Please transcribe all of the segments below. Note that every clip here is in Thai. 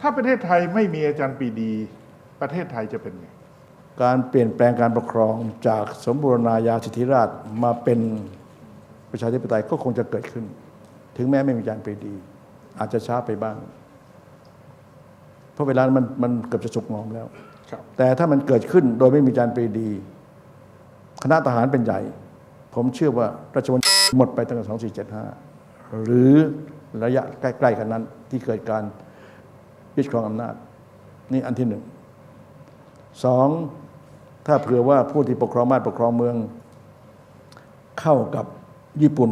ถ้าประเทศไทยไม่มีอาจารย์ปรีดี ประเทศไทยจะเป็นไง การเปลี่ยนแปลงการปกครองจากสมบูรณาญาสิทธิราชย์มาเป็นประชาธิปไตยก็คงจะเกิดขึ้น ถึงแม้ไม่มีการปรีดี อาจจะช้าไปบ้าง เพราะเวลามันมันเกือบจะสุกงอมแล้วครับแต่ถ้ามันเกิดขึ้นโดยไม่มีการปรีดี คณะทหารเป็นใหญ่ ผมเชื่อว่าราชวงศ์หมดไปตั้งแต่2475 หรือระยะใกล้ๆกันนั้นที่เกิดการ ยึดครองอำนาจ นี่อันที่หนึ่งสองถ้าเผื่อว่าผู้ที่ปกครองบ้านปกครองเมือง เข้ากับญี่ปุ่น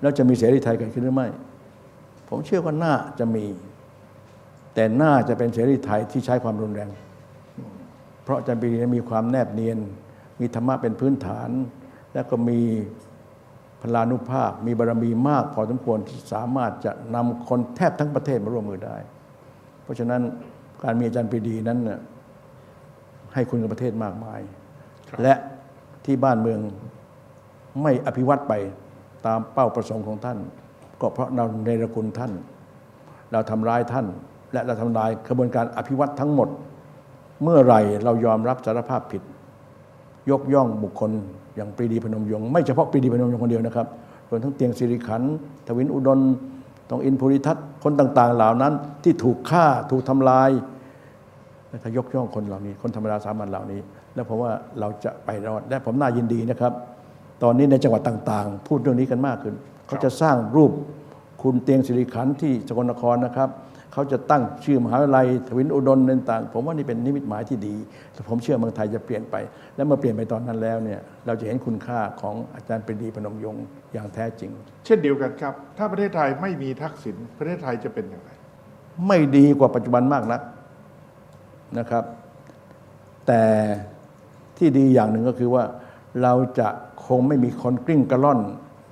แล้วจะมีเสรีไทยเกิดขึ้นหรือไม่ ผมเชื่อว่าน่าจะมี แต่น่าจะเป็นเสรีไทยที่ใช้ความรุนแรง เพราะอาจารย์ปรีดีมีความแนบเนียน มีธรรมะเป็นพื้นฐาน แล้วก็มีพลานุภาพ มีบารมีมาก พอสมควรที่สามารถจะนำคนแทบทั้งประเทศมาร่วมมือได้ เพราะฉะนั้นการมีอาจารย์ปรีดีนั้นน่ะให้คุณกับประเทศมากมายครับและที่บ้านเมืองไม่อภิวัตไปตามเป้าประสงค์ของท่าน ก็เพราะเราในระคุณท่าน เราทำร้ายท่าน และเราทำลายกระบวนการอภิวัตทั้งหมด เมื่อไหร่เรายอมรับสารภาพผิด ยกย่องบุคคลอย่างปรีดีพนมยงค์ไม่เฉพาะปรีดีพนมยงค์คนเดียวนะครับรวมทั้งเตียงสิริขันธ์ทวินอุดม ต้องอินภูริทัตคนต่าง ๆ เหล่านั้น ที่ถูกฆ่าถูกทำลายถ้ายกย่องคนเหล่านี้ คนธรรมดาสามัญเหล่านี้ แล้วผมว่าเราจะไปรอดและผมน่ายินดีนะครับ ตอนนี้ในจังหวัดต่างๆ พูดเรื่องนี้กันมากขึ้น เขาจะสร้างรูปคุณเตียงสิริขันที่สกลนครนะครับ เขาจะตั้งชื่อมหาวิทยาลัยทวินอุดมต่างๆ ผมว่านี่เป็นนิมิตหมายที่ดีแต่ผมเชื่อเมืองไทยจะเปลี่ยนไป และเมื่อเปลี่ยนไปตอนนั้นแล้วเนี่ยเราจะเห็นคุณค่าของอาจารย์ปรีดีพนมยงค์อย่างแท้จริง เช่นเดียวกันครับ ถ้าประเทศไทยไม่มีทักษิณประเทศไทยจะเป็นอย่างไร ไม่ดีกว่าปัจจุบันมากนักนะครับ แต่ที่ดีอย่างหนึ่งก็คือว่าเราจะคงไม่มีคนกลิ้งกระล่อน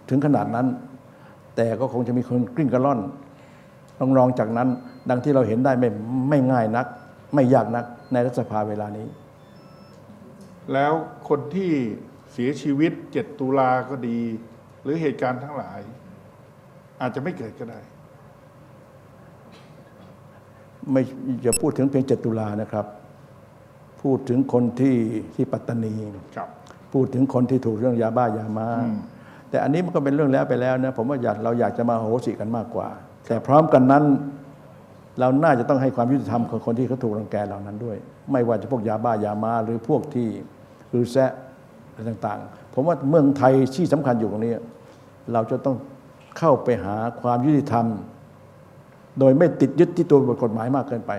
ถึงขนาดนั้น แต่ก็คงจะมีคนกลิ้งกระล่อน รองรองจากนั้น ดังที่เราเห็นได้ไม่ไม่ง่ายนัก ไม่ยากนักในรัฐสภาเวลานี้ แล้วคนที่เสียชีวิต 7 ตุลาก็ดี หรือเหตุการณ์ทั้งหลาย อาจจะไม่เกิดก็ได้ ไม่จะพูดถึงเพียงเจตุลานะครับ พูดถึงคนที่ที่ปัตตานีครับพูดถึงคนที่ถูกเรื่องยาบ้ายามาอืมแต่อันนี้มันก็เป็นเรื่องแล้วไปแล้วนะผมว่าอยากเราอยากจะมาโหสิกันมากกว่า แต่พร้อมกันนั้นเราน่าจะต้องให้ความยุติธรรมกับคนที่เขาถูกรังแกเหล่านั้นด้วย ไม่ว่าจะพวกยาบ้ายามาหรือพวกที่หรือแซะอะไรต่างๆ ผมว่าเมืองไทยที่สำคัญอยู่ตรงนี้เราจะต้องเข้าไปหาความยุติธรรม โดยไม่ติดยึดที่ตัวบทกฎหมายมากเกินไป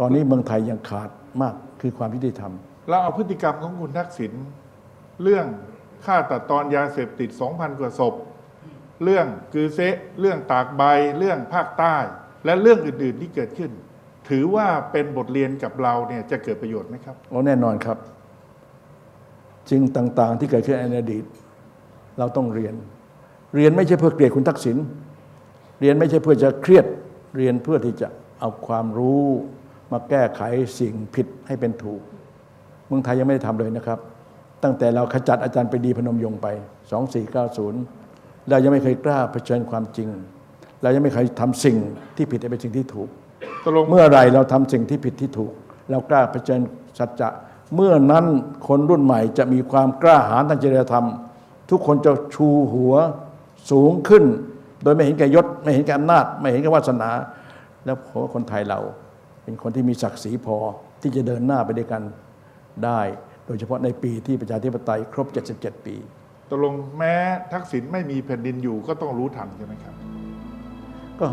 ตอนนี้เมืองไทยยังขาดมากคือความยุติธรรม เราเอาพฤติกรรมของคุณทักษิณเรื่องฆ่าตัดตอนยาเสพติด 2,000 กว่าศพ เรื่องกือเซะเรื่องตากใบ เรื่องภาคใต้ และเรื่องอื่นๆที่เกิดขึ้น ถือว่าเป็นบทเรียนกับเราเนี่ยจะเกิดประโยชน์ไหมครับโอ้แน่นอนครับสิ่งต่าง ๆ ที่เกิดขึ้นในอดีต เราต้องเรียน เรียนไม่ใช่เพื่อเกลียดคุณทักษิณเรียนไม่ใช่เพื่อจะเครียดเรียนเพื่อที่จะเอาความรู้มาแก้ไขสิ่งผิดให้เป็นถูก เมืองไทยยังไม่ได้ทำเลยนะครับ ตั้งแต่เราขจัดอาจารย์ไปดีพนมยงไป 2490 เรายังไม่เคยกล้าเผชิญความจริง เรายังไม่เคยทำสิ่งที่ผิดให้เป็นสิ่งที่ถูกตกลงเมื่อไหรเราทำสิ่งที่ผิดที่ถูก เรากล้าเผชิญสัจจะเมื่อนั้นคนรุ่นใหม่จะมีความกล้าหาญทางจริยธรรม ทุกคนจะชูหัวสูงขึ้น โดยไม่เห็นแก่ยศ ไม่เห็นแก่อำนาจ ไม่เห็นแก่วาสนา แล้วผมว่าคนไทยเรา เป็นคนที่มีศักดิ์ศรีพอที่จะเดินหน้าไปด้วยกันได้ โดยเฉพาะในปีที่ประชาธิปไตยครบ 77 ปี ตกลงแม้ทักษิณไม่มีแผ่นดินอยู่ก็ต้องรู้ทันใช่ไหมครับ ก็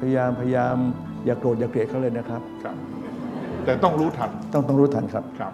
พยายามพยายามอย่าโกรธอย่าเกลียดเขาเลยนะครับ ครับ แต่ต้องรู้ทันต้องต้องรู้ทันครับ ครับ